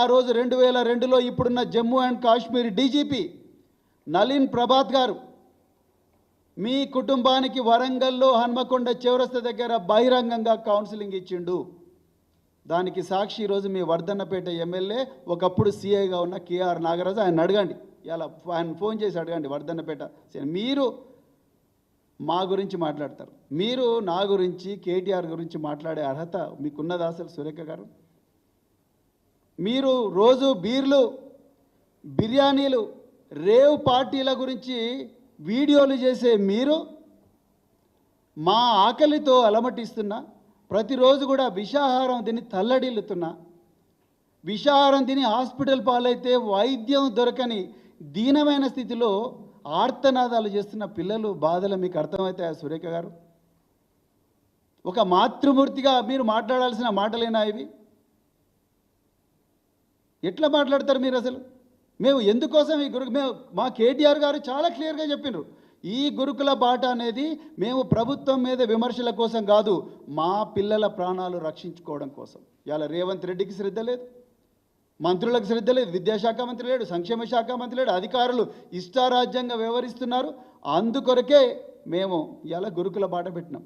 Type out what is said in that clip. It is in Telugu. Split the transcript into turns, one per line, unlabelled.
ఆ రోజు రెండు వేల రెండులో ఇప్పుడున్న జమ్మూ అండ్ కాశ్మీర్ డీజీపీ నలిన్ ప్రభాత్ గారు మీ కుటుంబానికి వరంగల్లో హన్మకొండ చివరస్త దగ్గర బహిరంగంగా కౌన్సిలింగ్ ఇచ్చిండు. దానికి సాక్షి ఈరోజు మీ వర్ధన్నపేట ఎమ్మెల్యే ఒకప్పుడు సీఐగా ఉన్న కేఆర్ నాగరాజు. ఆయన అడగండి. ఇలా ఆయన ఫోన్ చేసి అడగండి వర్ధన్నపేట మీరు మా గురించి మాట్లాడతారు. మీరు నా గురించి కేటీఆర్ గురించి మాట్లాడే అర్హత మీకున్నదా అసలు సురేఖ గారు? మీరు రోజు బీర్లు బిర్యానీలు రేవ్ పార్టీల గురించి వీడియోలు చేసే మీరు మా ఆకలితో అలమటిస్తున్నా ప్రతిరోజు కూడా విషాహారం తిని తల్లడిల్లుతున్నా. విషాహారం తిని హాస్పిటల్ పాలైతే వైద్యం దొరకని దీనమైన స్థితిలో ఆర్తనాదాలు చేస్తున్న పిల్లలు బాధలు మీకు అర్థమవుతాయా సురేఖ గారు? ఒక మాతృమూర్తిగా మీరు మాట్లాడాల్సిన మాటలేనా ఇవి? ఎట్లా మాట్లాడతారు మీరు అసలు? మేము ఎందుకోసం ఈ గురు మేము మా కేటీఆర్ గారు చాలా క్లియర్గా చెప్పినారు. ఈ గురుకుల బాట అనేది మేము ప్రభుత్వం మీద విమర్శల కోసం కాదు మా పిల్లల ప్రాణాలు రక్షించుకోవడం కోసం. ఇవాళ రేవంత్ రెడ్డికి శ్రద్ధ లేదు. మంత్రులకు శ్రద్ధ లేదు. విద్యాశాఖ మంత్రి లేడు సంక్షేమ శాఖ మంత్రి లేడు అధికారులు ఇష్టారాజ్యంగా వ్యవహరిస్తున్నారు. అందుకొరకే మేము ఇలా గురుకుల బాట పెట్టినాం.